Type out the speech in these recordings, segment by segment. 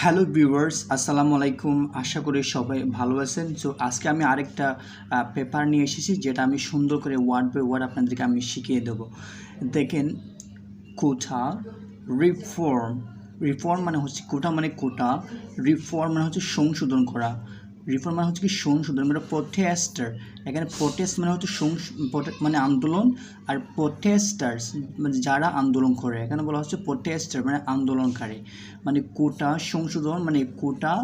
Hello viewers, আসসালামু আলাইকুম। আশা করি সবাই ভালো আছেন। সো আজকে আমি আরেকটা পেপার নিয়ে এসেছি, যেটা আমি সুন্দর করে ওয়ার্ড বাই ওয়ার্ড আপনাদেরকে আমি শিখিয়ে দেব। দেখেন কোঠা রিফর্ম রিফর্ম মানে হচ্ছে কোটা মানে কোটা রিফর্ম মানে হচ্ছে সংশোধন করা। রিফর্ম মানে হচ্ছে কি সংশোধন মানে প্রোটেস্টার এখানে প্রোটেস্ট মানে হচ্ছে মানে আন্দোলন আর প্রোটেস্টার্স মানে যারা আন্দোলন করে। এখানে বলা হচ্ছে প্রোটেস্টার মানে আন্দোলনকারী। মানে কোটা সংশোধন মানে কোটা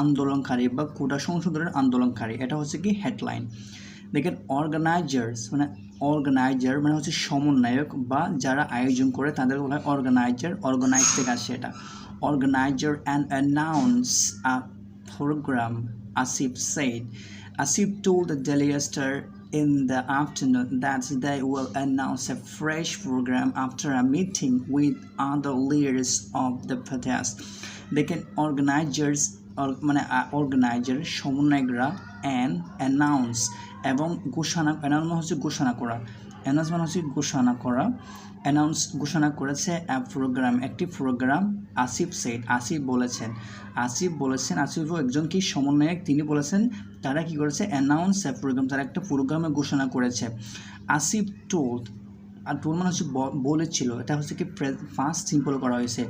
আন্দোলনকারী বা কোটা সংশোধনের আন্দোলনকারী। এটা হচ্ছে কি হেডলাইন দেখেন অর্গানাইজার্স মানে অর্গানাইজার মানে হচ্ছে সমন্বয়ক বা যারা আয়োজন করে তাদের বলা হয় অর্গানাইজার অর্গানাইজ থেকে আসে এটা। Organiser and announce a program, Asif said. Asif told the Deliaster in the afternoon that they will announce a fresh program after a meeting with other leaders of the protest. They can organizers or- মানে organiser সমন্বয়করা and announce এবং ঘোষণা announce হচ্ছে ঘোষণা করা announce মানে হচ্ছে ঘোষণা করা অ্যানাউন্স ঘোষণা করেছে প্রোগ্রাম একটি প্রোগ্রাম আসিফ সেট, আসিফ বলেছেন। আসিফ বলেছেন আসিফও একজন কি সমন্বয়ক? তিনি বলেছেন, তারা কি করেছে? অ্যানাউন্স প্রোগ্রাম তারা একটা প্রোগ্রামে ঘোষণা করেছে। আসিফ টোল্ড আর টোল মানে হচ্ছে বলেছিল, এটা হচ্ছে কি ফার্স্ট সিম্পল করা হয়েছে।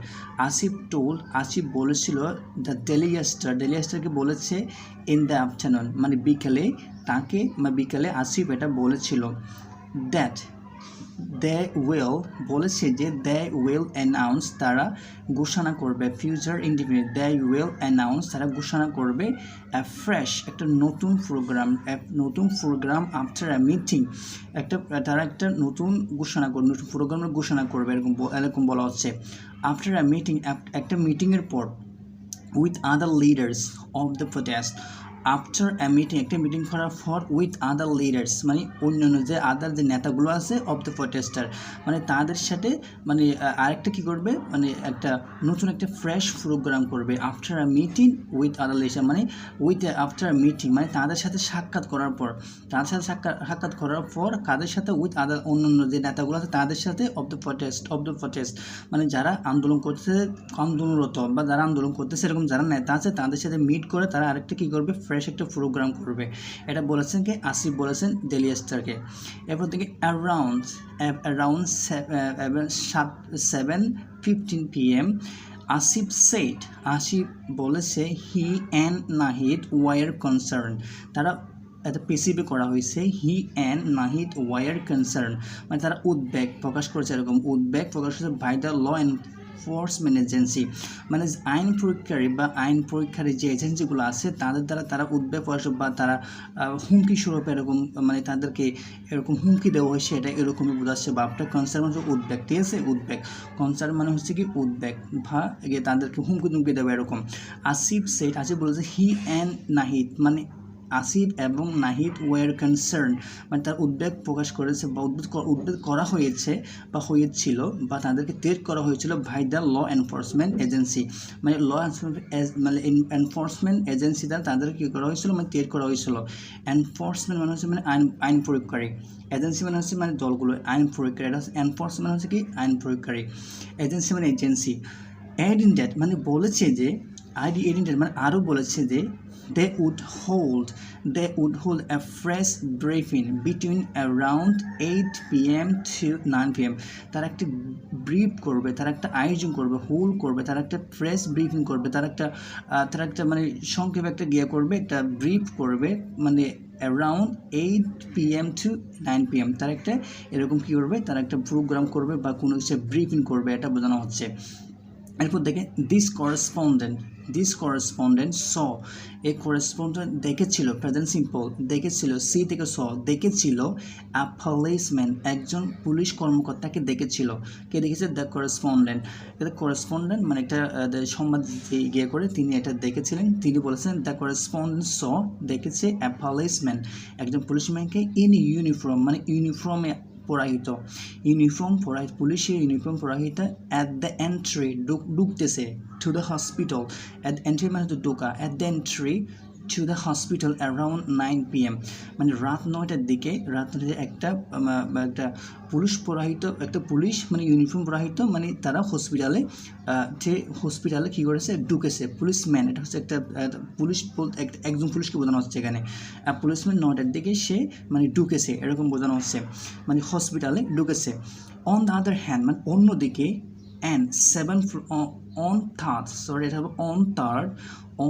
আসিফ টোল আসিফ বলেছিল দ্য ডেলিয়াস্টার ডেলিয়াস্টারকে বলেছে ইন দ্য আফটারনুন মানে বিকেলে, তাকে বিকেলে আসিফ এটা বলেছিল। দ্যাট দে উইল বলেছে যে দে উইল অ্যানাউন্স তারা ঘোষণা করবে future independent they will announce তারা ঘোষণা করবে ফ্রেশ একটা নতুন প্রোগ্রাম নতুন প্রোগ্রাম আফটার আ মিটিং একটা, তারা একটা নতুন ঘোষণা করবে নতুন প্রোগ্রামের ঘোষণা করবে, এরকম এরকম বলা হচ্ছে। আফটার আ মিটিং একটা মিটিংয়ের পর with other leaders of the protest after a meeting একটা মিটিং করার পর উইথ আদার লিডার্স মানে অন্যান্য যে আদার যে নেতাগুলো আছে অফ দ্য প্রোটেস্টার মানে তাদের সাথে মানে আরেকটা কি করবে? মানে একটা নতুন একটা ফ্রেশ প্রোগ্রাম করবে after a meeting with other leader মানে উইথ আফটার মিটিং মানে তাদের সাথে সাক্ষাৎ করার পর, তাদের সাথে সাক্ষাৎ সাক্ষাৎ করার পর কাদের সাথে উইথ আদার অন্যান্য যে নেতাগুলো আছে তাদের সাথে of the protest of the protest মানে যারা আন্দোলন করতেছে, আন্দোলনরত বা যারা আন্দোলন করতেছে, এরকম যারা নেতা আছে তাদের সাথে মিট করে তারা আরেকটা কী করবে? ফ্রেশ একটা প্রোগ্রাম করবে। এটা বলেছেন কি? আসিফ বলেছেন ডেলিয়াস্টারকে এরপর থেকে অ্যারাউন্ড অ্যারাউন্ড সাত seven fifteen P M Asif said Asif বলেছে he and Nahid were concern তারা এটা পেসিভে করা হয়েছে he and Nahid were concern মানে তারা উদ্বেগ প্রকাশ করেছে এরকম। উদ্বেগ প্রকাশ করেছে by the law enforcement agency মানে আইন প্রয়োগকারী বা আইন প্রয়োগকারী যে এজেন্সিগুলো আছে, তাদের দ্বারা তারা উদ্বেগ বা তারা হুমকি স্বরূপ এরকম মানে তাদেরকে এরকম হুমকি দেওয়া হয়েছে এটা এরকমই বোঝাচ্ছে বা আপনার কনসার্ন মানে হচ্ছে উদ্বেগ, ঠিক আছে? উদ্বেগ। কনসার্ন মানে হচ্ছে কি উদ্বেগ। বা তাদেরকে হুমকি তুমকি দেবে এরকম। আসিফ সেট আসিফ বলেছে, হি অ্যান্ড নাহিদ। মানে আসিফ এবং নাহিদ ওয়ার কনসার্ন মানে তার উদ্বেগ প্রকাশ করেছে বা উদ্বেগ উদ্বেগ করা হয়েছে বা হয়েছিল বা তাদেরকে তেট করা হয়েছিল by the law enforcement agency মানে ল মানে এনফোর্সমেন্ট এজেন্সি দ্বারা তাদের কী করা হয়েছিল? মানে তেট করা হয়েছিল। এনফোর্সমেন্ট মানে হচ্ছে মানে আইন আইন প্রয়োগকারী। এজেন্সি মানে হচ্ছে মানে দলগুলো, আইন প্রয়োগকারী। এটা হচ্ছে এনফোর্সমেন্ট মানে হচ্ছে কি? আইন প্রয়োগকারী। এজেন্সি মানে এজেন্সি অ্যাডিন্ডেট মানে বলেছে যে আইডি এডিন্ডেট মানে আরও বলেছে যে hold they would hold a fresh briefing between around eight P M to nine P M তারা একটা ব্রিফ করবে, তারা একটা আয়োজন করবে হোল্ড করবে, তারা একটা ফ্রেশ ব্রিফিং করবে, তারা একটা তারা একটা মানে সংক্ষেপে একটা গিয়ে করবে, একটা ব্রিফ করবে মানে around eight P M to nine P M তারা একটা এরকম কী করবে, তারা একটা প্রোগ্রাম করবে বা কোনো কিছু ব্রিফিং করবে, এটা বোঝানো হচ্ছে। এরপর দেখে this correspondent this correspondent saw এই করেসপন্ডেন্ট দেখেছিল প্রেজেন্ট সিম্পল দেখেছিল সি থেকে স দেখেছিল আ পুলিশম্যান একজন পুলিশ কর্মকর্তাকে দেখেছিল। কে দেখেছে? দ্য করেসপন্ডেন্ট এটা করেসপন্ডেন্ট মানে একটা সংবাদ গিয়ে করে, তিনি এটা দেখেছিলেন। তিনি বলেছেন দ্য করেসপন্ডেন্ট স দেখেছে আ পুলিশম্যান একজন পুলিশম্যানকে ইন ইউনিফর্ম মানে ইউনিফর্মে পরাহিত ইউনিফর্ম পরাহিত পুলিশের ইউনিফর্ম পরাহিত অ্যাট দ্য এন্ট্রি ঢুকতেছে to the hospital at entry মানে তো ঢোকা। At the entry to the hospital around nine P M মানে রাত নয়টার দিকে, রাত নয়টায় একটা একটা পুলিশ পরাহিত একটা পুলিশ মানে ইউনিফর্ম পরাহিত মানে তারা হসপিটালে যে হসপিটালে কী করেছে, ঢুকেছে। পুলিশম্যান এটা হচ্ছে একটা পুলিশ একজন পুলিশকে বোঝানো হচ্ছে এখানে। আর পুলিশম্যান নয়টার দিকে সে মানে ঢুকেছে, এরকম বোঝানো হচ্ছে। মানে হসপিটালে ঢুকেছে। অন দ্য আদার হ্যান্ড মানে অন্যদিকে and seven on third sorry এটা হবে on third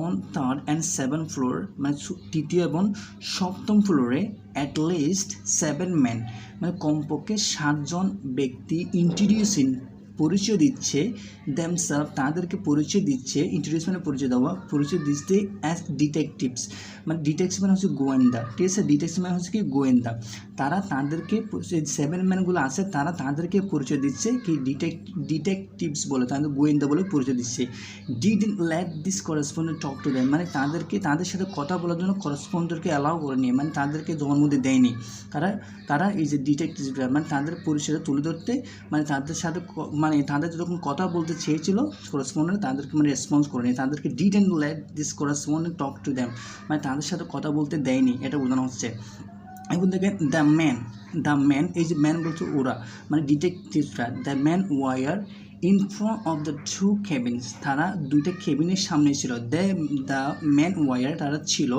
on third and seven floor মানে তৃতীয় এবং সপ্তম ফ্লোরে অ্যাট লিস্ট সেভেন ম্যান মানে কমপক্ষে সাতজন ব্যক্তি ইন্ট্রোডিউসিং পরিচয় দিচ্ছে দ্যামসেলফ তাদেরকে পরিচয় দিচ্ছে ইন্ট্রোডিউস মানে পরিচয় দেওয়া, পরিচয় দিচ্ছে অ্যাজ ডিটেকটিভস মানে ডিটেকটিভ মানে হচ্ছে গোয়েন্দা। ঠিক আছে? ডিটেকটিভ মানে হচ্ছে কি গোয়েন্দা। তারা তাদেরকে সেভেন ম্যানগুলো আছে, তারা তাদেরকে পরিচয় দিচ্ছে কি ডিটেক ডিটেকটিভস বলে, তাদের গোয়েন্দা বলে পরিচয় দিচ্ছে। Did let this correspondent talk to দেয় মানে তাদেরকে, তাদের সাথে কথা বলার জন্য করেসপন্ডেন্টকে অ্যালাউ করেনি মানে তাদেরকে জন্মদি দেয়নি। তারা তারা এই যে ডিটেকটিভ মানে তাদের পরিচয়টা তুলে ধরতে মানে তাদের সাথে মানে তাদের যখন কথা বলতে চেয়েছিল করেসপন্ডেন্ট তাদেরকে মানে রেসপন্স করে করেনি তাদেরকে did and let this correspondent talk to them মানে তাদের সাথে কথা বলতে দেয়নি, এটা বোঝানো হচ্ছে। এখন দেখেন দ্য ম্যান দ্য ম্যান এই যে ম্যান বলছে ওরা মানে ডিটেকটিভরা the man were in front of the two cabins, তারা দুইটা কেবিনের সামনে ছিল। দ্য দ্য ম্যান ওয়ার তারা ছিল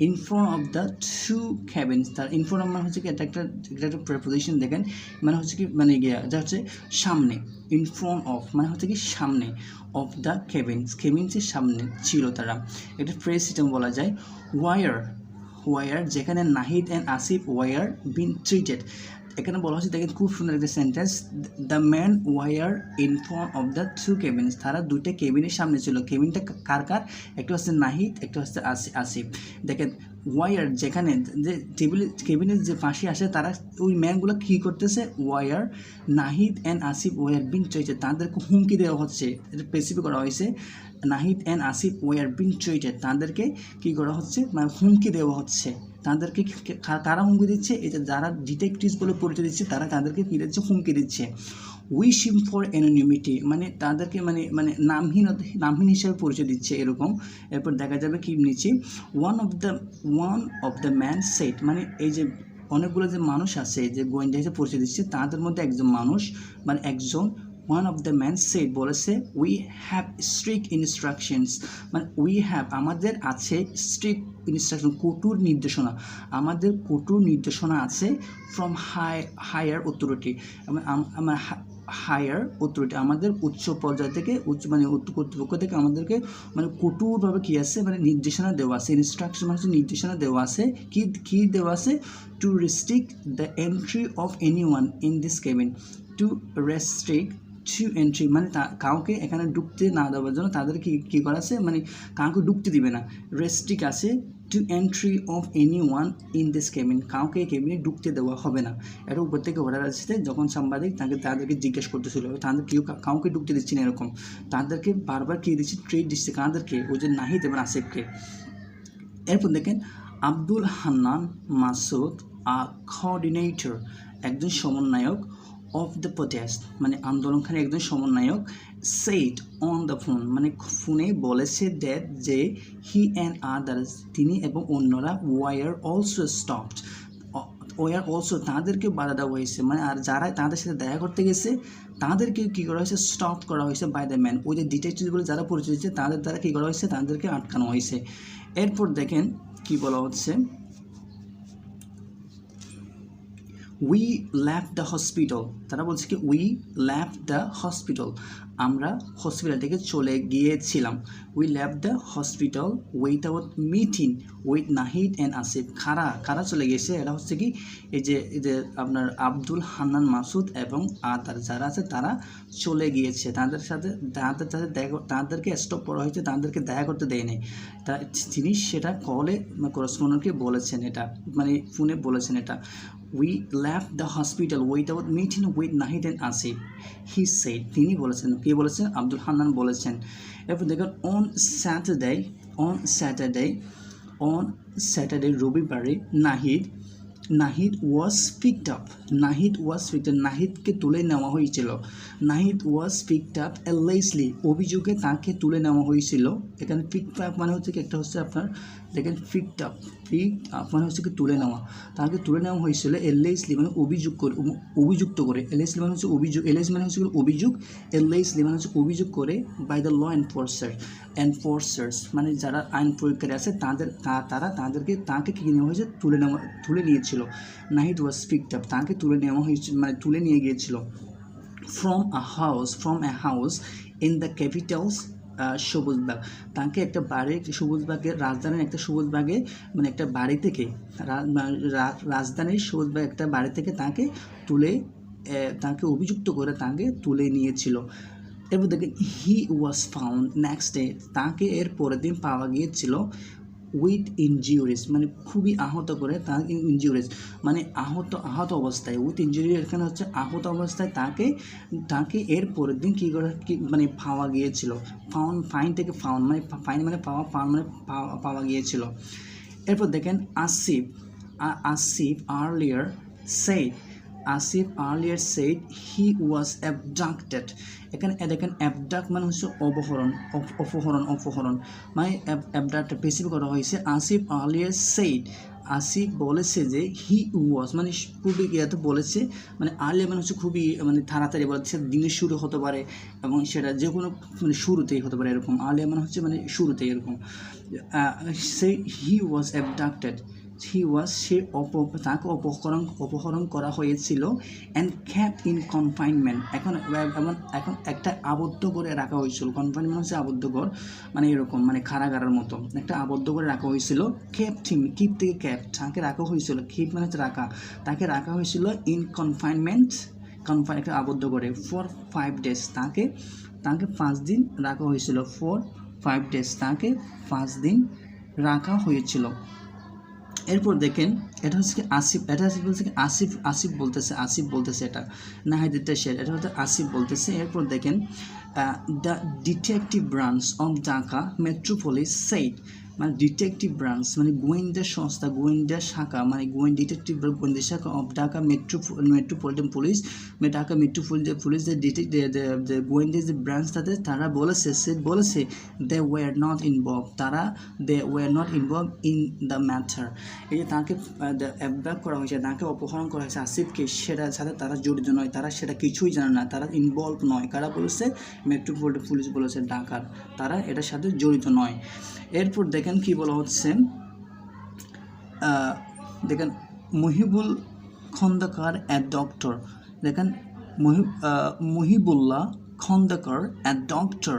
in front of the two cabins. তার ইন ফ্রন্ট মানে হচ্ছে কি, এটা একটা এটা একটা প্রেপোজিশন দেখেন। মানে হচ্ছে কি মানে গিয়া যা হচ্ছে সামনে। ইন ফ্রন্ট অফ মানে হচ্ছে কি, সামনে অফ দ্য কেবিনস। কেবিনসের সামনে ছিল তারা। এটা ফ্রেজ সিস্টেম বলা যায়। ওয়ার ওয়ার যেখানে Nahid and Asif were been treated এখানে বলা হচ্ছে দেখেন খুব সুন্দর একটা sentence the man were in front of the two cabins তারা দুইটা কেবিনের সামনে ছিল। কেবিনটা কার কার? একটা হচ্ছে নাহিদ, একটা হচ্ছে আসি- আসিফ। দেখেন ওয়ার যেখানে যে টেবিল কেবিনের যে ফাঁসি আসে, তারা ওই ম্যানগুলো কী করতেছে? Were Nahid and Asif were been treated তাদেরকে হুমকি দেওয়া হচ্ছে। এটা করা হয়েছে। Nahid and Asif were been treated তাদেরকে কী করা হচ্ছে? মানে হুমকি দেওয়া হচ্ছে। তাদেরকে কারা হুমকি দিচ্ছে? এটা যারা ডিটেকটিভস বলে পরিচয় দিচ্ছে, তারা তাদেরকে কী দিচ্ছে হুমকি দিচ্ছে? উইশ হিম ফর অ্যানোনিমিটি মানে তাদেরকে মানে মানে নামহীন নামহীন হিসাবে পরিচয় দিচ্ছে এরকম। এরপর দেখা যাবে কি নিচে one of the one of the man said মানে এই যে অনেকগুলো যে মানুষ আছে, যে গোয়েন্দা হিসেবে পরিচয় দিচ্ছে, তাদের মধ্যে একজন মানুষ মানে একজন one of the man said বলেছে উই হ্যাভ স্ট্রিক্ট ইনস্ট্রাকশনস মানে উই হ্যাভ আমাদের আছে স্ট্রিক্ট ইনস্ট্রাকশন কঠোর নির্দেশনা। আমাদের কঠোর নির্দেশনা আছে ফ্রম হাই হায়ার অথরিটি আমার হায়ার অথরিটি আমাদের উচ্চ পর্যায় থেকে উচ্চ মানে কর্তৃপক্ষ থেকে আমাদেরকে মানে কঠোরভাবে কী আছে মানে নির্দেশনা দেওয়া আছে ইনস্ট্রাকশন মানে নির্দেশনা দেওয়া আছে। কি, কী দেওয়া আছে? To restrict the entry of any one in this cabin to restrict to entry মানে তা- কাউকে এখানে ঢুকতে না দেওয়ার জন্য তাদের কি, কী করা আছে? মানে কাউকে ঢুকতে দিবে না। রেস্ট্রিক আছে to entry of any one in this cabin কাউকে কেবিনে ঢুকতে দেওয়া হবে না। এটা উপর থেকে অর্ডার আসছে, যখন সাংবাদিক তাকে, তাদেরকে জিজ্ঞেস করতেছিল তাদের কেউ কাউকে ঢুকতে দিচ্ছে না এরকম। তাদেরকে বারবার কী দিচ্ছে? ট্রেড দিচ্ছে কাদেরকে? ওই যে নাহিদ এবং আসিফকে। এরপর দেখেন, আব্দুল হান্নান মাসুদ, আ কোঅর্ডিনেটর একজন সমন্বয়ক অফ দ্য প্রোটেস্ট মানে আন্দোলনখানে একজন সমন্বয়ক সেইট অন দ্য ফোন মানে ফোনে বলেছে দ্যাট যে হি অ্যান্ড আদার্স তিনি এবং অন্যরা were also stopped were also তাদেরকে বাধা দেওয়া হয়েছে। মানে আর যারা তাদের সাথে দেখা করতে গেছে তাদেরকে কী করা হয়েছে? স্টপ করা হয়েছে বাই দ্য ম্যান ওই যে ডিটেকটিভগুলো যারা পরিচয় দিচ্ছে, তাদের দ্বারা কী করা হয়েছে? তাদেরকে আটকানো হয়েছে। এরপর দেখেন কি বলা হচ্ছে। উই ল্যাফ দ্য হসপিটাল তারা বলছে কি? উই ল্যাফ দ্য হসপিটাল আমরা হসপিটাল থেকে চলে গিয়েছিলাম। We left the hospital without meeting with Nahid and Asif খারা কারা চলে গিয়েছে? এটা হচ্ছে কি, এই যে যে আপনার আব্দুল হান্নান মাসুদ এবং আতার যারা আছে, তারা চলে গিয়েছে। তাদের সাথে তাদের সাথে দেখা, তাদেরকে স্টপ করা হয়েছে, তাদেরকে দেখা করতে দেয়নি তা তিনি সেটা কলে করসপন্ডেন্টকে বলেছেন এটা মানে ফোনে বলেছেন এটা। We left the hospital without meeting with Nahid and Asif he said তিনি বলেছেন, কে বলেছেন? আব্দুল হান্নান বলেছেন। এরপর দেখুন on Saturday on Saturday on Saturday রবিবারে Nahid Nahid was picked up Nahid was picked up নাহিদকে তুলে নেওয়া হয়েছিল। Nahid was picked up allegedly অভিযোগে তাকে তুলে নেওয়া হয়েছিল। এখানে পিকড আপ মানে হচ্ছে একটা হচ্ছে আপনার দেখেন পিকড আপ পিক আপ মানে হচ্ছে কি তুলে নেওয়া। তাকে তুলে নেওয়া হয়েছিল এলাইসলি মানে অভিযোগ করে অভিযুক্ত করে। এলাইসলি মানে হচ্ছে অভিযোগ এলাইস মানে হচ্ছে অভিযোগ এলাইসলি মানে হচ্ছে অভিযোগ করে বাই দ্য ল এনফোর্সার এনফোর্সার্স মানে যারা আইন প্রয়োগকারী আছে, তাদের তারা তাদেরকে, তাকে কী নেওয়া হয়েছে? তুলে নেওয়া, তুলে নিয়েছিল। নাহিদ ওয়াজ পিকড আপ তাকে তুলে নেওয়া হয়েছিল মানে তুলে নিয়ে গিয়েছিল। From a house from a house in the capitals Sabujbagh তাকে একটা বাড়ির সবুজবাগের রাজধানীর একটা সবুজবাগে মানে একটা বাড়ি থেকে রাজধানীর সবুজবাগ একটা বাড়ি থেকে তাকে তুলে তাকে অভিযুক্ত করে তাকে তুলে নিয়েছিল। এরপর দেখেন he was found next day তাকে এর পরের দিন পাওয়া গিয়েছিল। উইথ ইনজিউরিস মানে খুবই আহত করে তাকে ইনজিউরিস মানে আহত আহত অবস্থায় উইথ ইনজুরি এখানে হচ্ছে আহত অবস্থায় তাকে তাকে এর পরের দিন কী করে, কি মানে পাওয়া গিয়েছিল ফাউন ফাইন থেকে ফাউন মানে ফাইন মানে পাওয়া ফাউন মানে পাওয়া গিয়েছিল। এরপর দেখেন Asif Asif earlier said Asif earlier said he was abducted এখানে দেখেন অ্যাবডাক্ট মানে হচ্ছে অপহরণ, অপ- অপহরণ অপহরণ। মানে অ্যাবডাক্ট বেশি করা হয়েছে। আসিফ আর্লিয়ার সেইড আসিফ বলেছে যে হি ওয়াজ মানে খুবই ইয়াতে বলেছে মানে আর্লিয়ার মানে হচ্ছে খুবই মানে তাড়াতাড়ি বলছে দিনের শুরু হতে পারে এবং সেটা যে কোনো মানে শুরুতেই হতে পারে এরকম। আর্লিয়ার মানে হচ্ছে মানে শুরুতেই এরকম। সে হি ওয়াজ অ্যাবডাক্টেড হি ওয়াজ সে অপ, তাকে অপহরণ অপহরণ করা হয়েছিল অ্যান্ড ক্যাপ ইন কনফাইনমেন্ট এখন, এমন, এখন একটা আবদ্ধ করে রাখা হয়েছিল। কনফাইনমেন্ট হচ্ছে আবদ্ধ ঘর মানে এরকম মানে খারাগারের মতো। একটা আবদ্ধ করে রাখা হয়েছিল। ক্যাপ থিম কিপ থেকে ক্যাপ তাকে রাখা হয়েছিল। কিপ মানে হচ্ছে রাখা। তাকে রাখা হয়েছিল ইন কনফাইনমেন্ট কনফাইন একটা আবদ্ধ করে ফর ফাইভ ডেজ তাকে তাকে পাঁচ দিন রাখা হয়েছিল। ফর ফাইভ ডেজ তাকে পাঁচ দিন রাখা হয়েছিল। এরপর দেখেন, এটা হচ্ছে কি আসিফ, এটা হচ্ছে বলছে কি আসিফ আসিফ বলতেছে আসিফ বলতেছে এটা নাহিদিতে শের, এটা হচ্ছে আসিফ বলতেছে। এরপর দেখেন the detective branch of Dhaka metropolis said মানে ডিটেকটিভ ব্রাঞ্চ মানে গোয়েন্দা সংস্থা, গোয়েন্দা শাখা মানে গোয়েন ডিটেকটিভ গোয়েন্দা শাখা of Dhaka metro metropolitan police Dhaka metropolitan police যে গোয়েন্দা যে ব্রাঞ্চ তাদের তারা বলেছে, সে বলেছে দে ওয়ার নট ইনভলভ তারা they were not involve in the matter এই যে তাকে অ্যাবডাক্ট করা হয়েছে, তাকে অপহরণ করা হয়েছে আসিফকে, সেটার সাথে তারা জড়িত নয়, তারা সেটা কিছুই জানে না, তারা ইনভলভ নয়। কারা বলেছে? মেট্রোপলিটন পুলিশ বলেছে, ঢাকার। তারা এটার সাথে জড়িত নয়। এরপর দেখেন কি বলা হচ্ছে? দেখেন, মহিবুল খন্দকার অ্যাট ডক্টর দেখেন Mohi Mohibullah Khandakar at doctor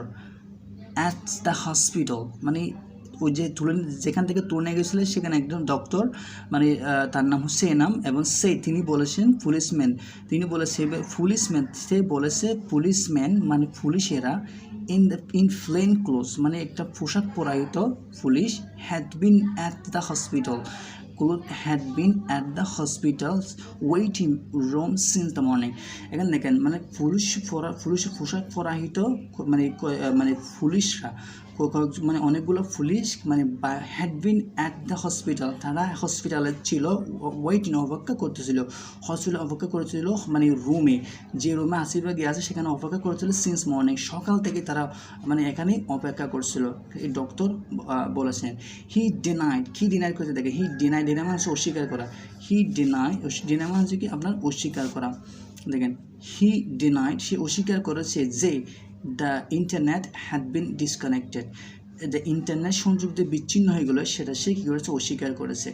at the hospital মানে ওই যে তুলে, যেখান থেকে তুলে নিয়ে গেছিলেন, সেখানে একজন ডক্টর মানে তার নাম হচ্ছে এনাম এবং সে, তিনি বলেছেন পুলিশম্যান তিনি বলেছে পুলিশম্যান সে বলেছে পুলিশম্যান মানে পুলিশেরা in the in plain clothes মানে একটা পোশাক পরায়িত police had been at the hospital had been at the hospital waiting room since the morning এখানে দেখেন মানে পুলিশ পরা পুলিশ পোশাক পরাহিত মানে মানে পুলিশরা। মানে অনেকগুলো পুলিশ মানে had been at the hospital তারা হসপিটালে ছিল ওয়েট ওয়েটিং অপেক্ষা করতেছিল। হসপিটাল অপেক্ষা করেছিল মানে রুমে যে রুমে আসিফা গিয়ে আছে, সেখানে অপেক্ষা করেছিল সিন্স মর্নিং সকাল থেকে তারা মানে এখানে অপেক্ষা করছিল। এই ডক্টর বলেছেন হি ডিনাইড কি ডিনাই করতে দেখে হি ডিনাই ডিনাই মানে অস্বীকার করা। হি ডিনাই ডিনাই মানে হচ্ছে কি আপনার অস্বীকার করা। দেখেন হি ডিনাইড সে অস্বীকার করেছে যে the internet had been disconnected the internet সংযুক্ত বিচ্ছিন্ন হয়ে গেলো, সেটা সে কী করেছে? অস্বীকার করেছে।